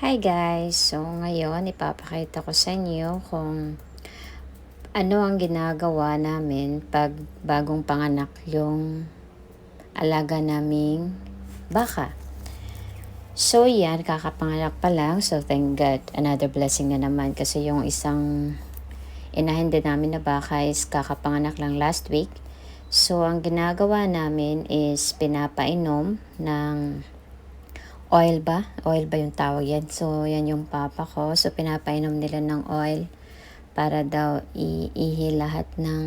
Hi guys! So ngayon ipapakita ko sa inyo kung ano ang ginagawa namin pag bagong panganak yung alaga naming baka. So yan, kakapanganak pa lang. So thank God, another blessing na naman kasi yung isang inahin din namin na baka is kakapanganak lang last week. So ang ginagawa namin is pinapainom ng oil ba? Oil ba yung tawag yan? So, yan yung papa ko. So, pinapainom nila ng oil para daw iihi lahat ng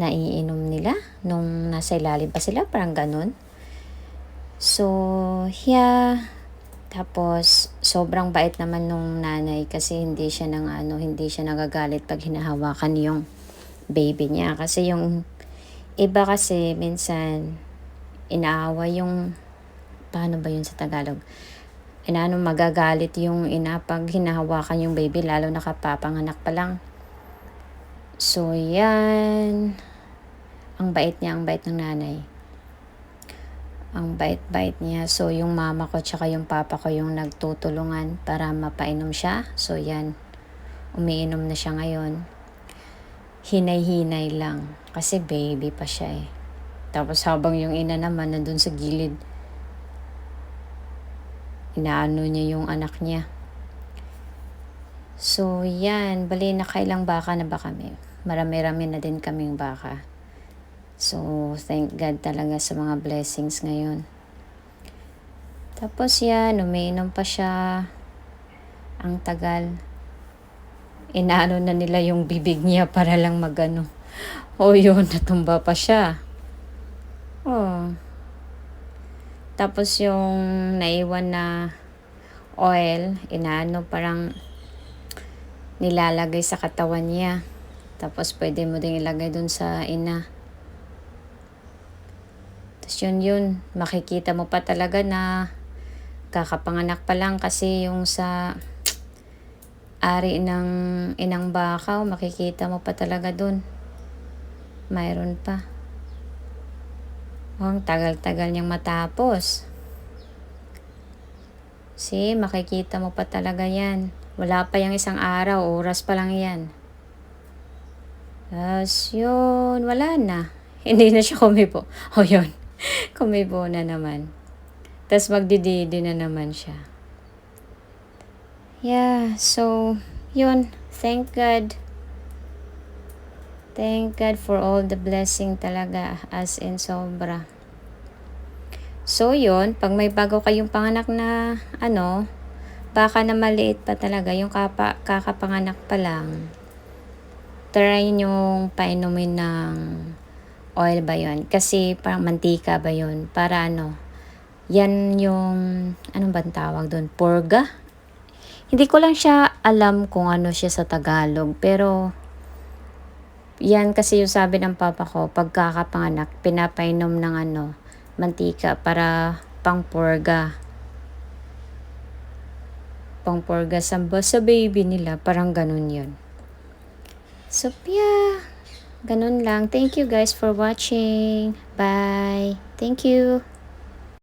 naiinom nila nung nasa ilalim pa sila. Parang ganun. So, yeah. Tapos, sobrang bait naman nung nanay kasi hindi siya nang ano, hindi siya nagagalit pag hinahawakan yung baby niya. Kasi yung iba kasi minsan inaawa yung paano ba yun sa Tagalog? Inaano magagalit yung ina pag hinahawakan yung baby lalo nakapapanganak pa lang. So yan. Ang bait niya, ang bait ng nanay. Ang bait-bait niya. So yung mama ko tsaka yung papa ko yung nagtutulungan para mapainom siya. So yan. Umiinom na siya ngayon. Hinay-hinay lang. Kasi baby pa siya eh. Tapos habang yung ina naman nandun sa gilid inaano niya yung anak niya. So, yan. Bali, nakailang baka na ba kami? Marami-rami na din kaming baka. So, thank God talaga sa mga blessings ngayon. Tapos yan, umiinom pa siya. Ang tagal. Inaano na nila yung bibig niya para lang magano. O yun, natumba pa siya. Oh. Tapos yung naiwan na oil, inaano parang nilalagay sa katawan niya. Tapos pwede mo din ilagay dun sa ina. Tapos yun yun, makikita mo pa talaga na kakapanganak pa lang kasi yung sa ari ng inang bakaw, makikita mo pa talaga dun. Mayroon pa. Ang tagal-tagal niyang matapos. See, makikita mo pa talaga yan. Wala pa yung isang araw, oras pa lang yan. Tapos yun, wala na. Hindi na siya kumibo. O oh, yun, kumibo na naman. Tapos magdididi na naman siya. Yeah, so, yun. Thank God. Thank God for all the blessing talaga as in sobra. So yun, pag may bago kayong panganak na ano, baka na maliit pa talaga, yung kapa, kakapanganak pa lang, try nyong painumin ng oil ba yun? Kasi parang mantika ba yun? Para ano, yan yung, anong ba tawag doon? Purga? Hindi ko lang siya alam kung ano siya sa Tagalog, pero yan kasi yung sabi ng papa ko, pagkakapanganak, pinapainom ng ano, mantika para pangpurga. Pangpurga sa, sa baby nila, parang ganun yun. So, yeah, ganun lang. Thank you guys for watching. Bye. Thank you.